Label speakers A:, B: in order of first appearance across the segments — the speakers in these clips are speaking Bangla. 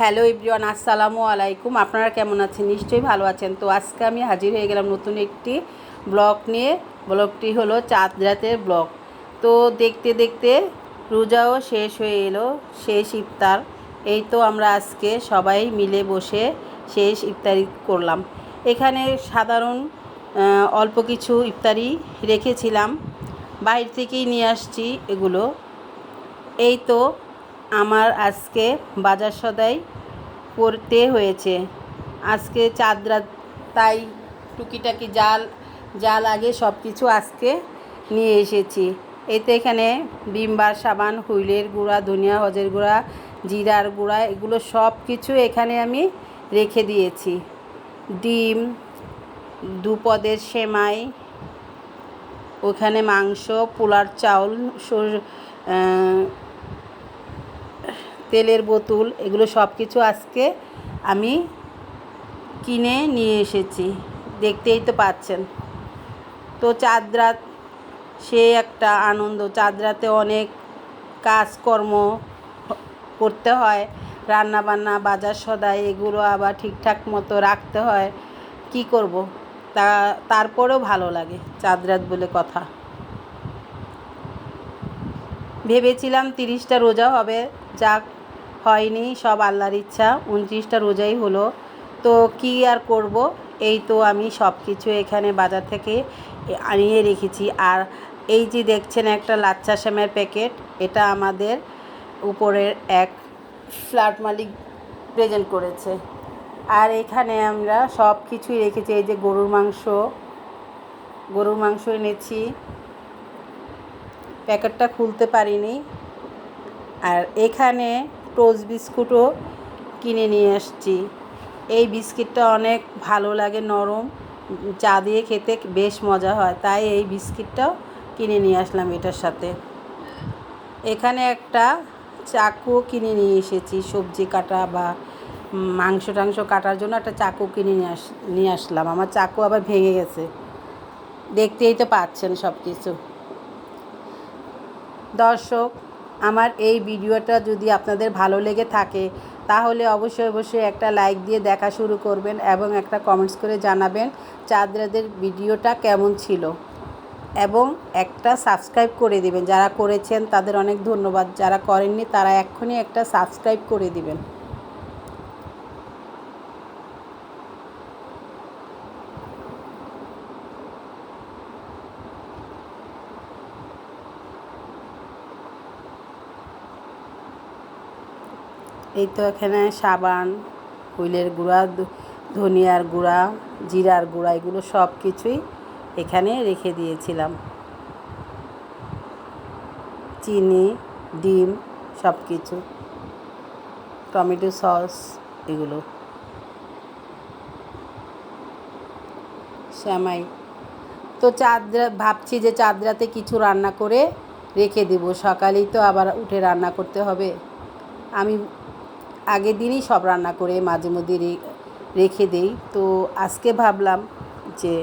A: হ্যালো এভরিওয়ান, আসসালামু আলাইকুম। আপনারা কেমন আছেন? নিশ্চয়ই ভালো আছেন। তো আজকে আমি হাজির হয়ে গেলাম নতুন একটি ব্লগ নিয়ে। ব্লগটি হলো চাঁদ রাতের ব্লগ। তো দেখতে দেখতে রোজাও শেষ হয়ে এলো, শেষ ইফতার। এই তো আমরা আজকে সবাই মিলে বসে শেষ ইফতারি করলাম। এখানে সাধারণ অল্প কিছু ইফতারি রেখেছিলাম। বাইরে থেকেই নিয়ে আসছি এগুলো। এই তো আমার আজকে বাজার সদাই করতে হয়েছে। আজকে চাঁদরা তাই টুকিটাকি জাল জাল আগে সব কিছু আজকে নিয়ে এসেছি। এতে এখানে বিমবার সাবান, হুইলের গুঁড়া, ধনিয়া, হজের গুঁড়া, জিরার গুঁড়া, এগুলো সব কিছু এখানে আমি রেখে দিয়েছি। ডিম, দুপদের সেমাই, ওখানে মাংস, পোলার চাউল তেলের বোতল, এগুলো সব কিছু আজকে আমি কিনে নিয়ে এসেছি। দেখতেই তো পাচ্ছেন। তো চাঁদ রাত সে একটা আনন্দ। চাঁদ রাতে অনেক কাজকর্ম করতে হয়। রান্না বান্না বাজার সদাই, এগুলো আবার ঠিকঠাক মতো রাখতে হয়। কি করব? তা, তারপরেও ভালো লাগে চাঁদ রাত বলে কথা। ভেবেছিলাম তিরিশটা রোজা হবে। যাক হয়নি, সব আল্লাহর ইচ্ছা। উনত্রিশটা রোজাই হলো। তো কি আর করব? এই তো আমি সব কিছু এখানে বাজার থেকে আনিয়ে রেখেছি। আর এই যে দেখছেন একটা লাচ্চা শ্যামের প্যাকেট, এটা আমাদের উপরের এক ফ্ল্যাট মালিক প্রেজেন্ট করেছে। আর এখানে আমরা সব কিছুই রেখেছি। এই যে গরুর মাংস গরুর মাংস এনেছি। প্যাকেটটা খুলতে পারিনি। আর এখানে টোস্ট বিস্কুটও কিনে নিয়ে আসছি। এই বিস্কিটটা অনেক ভালো লাগে, নরম, চা দিয়ে খেতে বেশ মজা হয়, তাই এই বিস্কিটটাও কিনে নিয়ে আসলাম এটার সাথে। এখানে একটা চাকু কিনে নিয়ে এসেছি, সবজি কাটা বা মাংস টাংস কাটার জন্য একটা চাকু কিনে নিয়ে আস, নিয়ে আসলাম। আমার চাকু আবার ভেঙে গেছে। দেখতেই তো পাচ্ছেন সব কিছু দর্শক আমার এই ভিডিওটা যদি আপনাদের ভালো লেগে থাকে, তাহলে অবশ্যই অবশ্যই একটা লাইক দিয়ে দেখা শুরু করবেন এবং একটা কমেন্টস করে জানাবেন চাঁদরাদের ভিডিওটা কেমন ছিল। এবং একটা সাবস্ক্রাইব করে দিবেন। যারা করেছেন, তাদের অনেক ধন্যবাদ। যারা করেননি, তারা এক্ষুনি একটা সাবস্ক্রাইব করে দিবেন। এই তো এখানে সাবান হুইলের গুঁড়া ধনিয়ার গুঁড়া, জিরার গুঁড়া, এগুলো সব কিছুই এখানে রেখে দিয়েছিলাম। চিনি, ডিম, সব কিছু। টমেটো সস, এগুলো। শ্যামাই। তো চাঁদরা, ভাবছি যে চাঁদরাতে কিছু রান্না করে রেখে দেব। সকালেই তো আবার উঠে রান্না করতে হবে। আমি আগের দিনই সব রান্না করে মাঝে মধ্যে রেখে দেই। তো আজকে ভাবলাম যে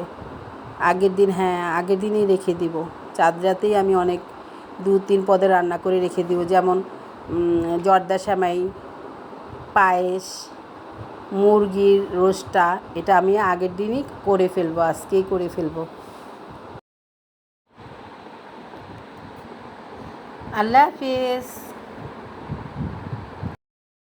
A: আগের দিন হ্যাঁ আগের দিনই রেখে দিব। চাঁদ রাতেই আমি অনেক দু তিন পদে রান্না করে রেখে দিব। যেমন জর্দা শ্যামাই পায়েস, মুরগির রোস্টটা এটা আমি আগের দিনই করে ফেলব, আজকেই করে ফেলব। আল্লাহ হাফিজ।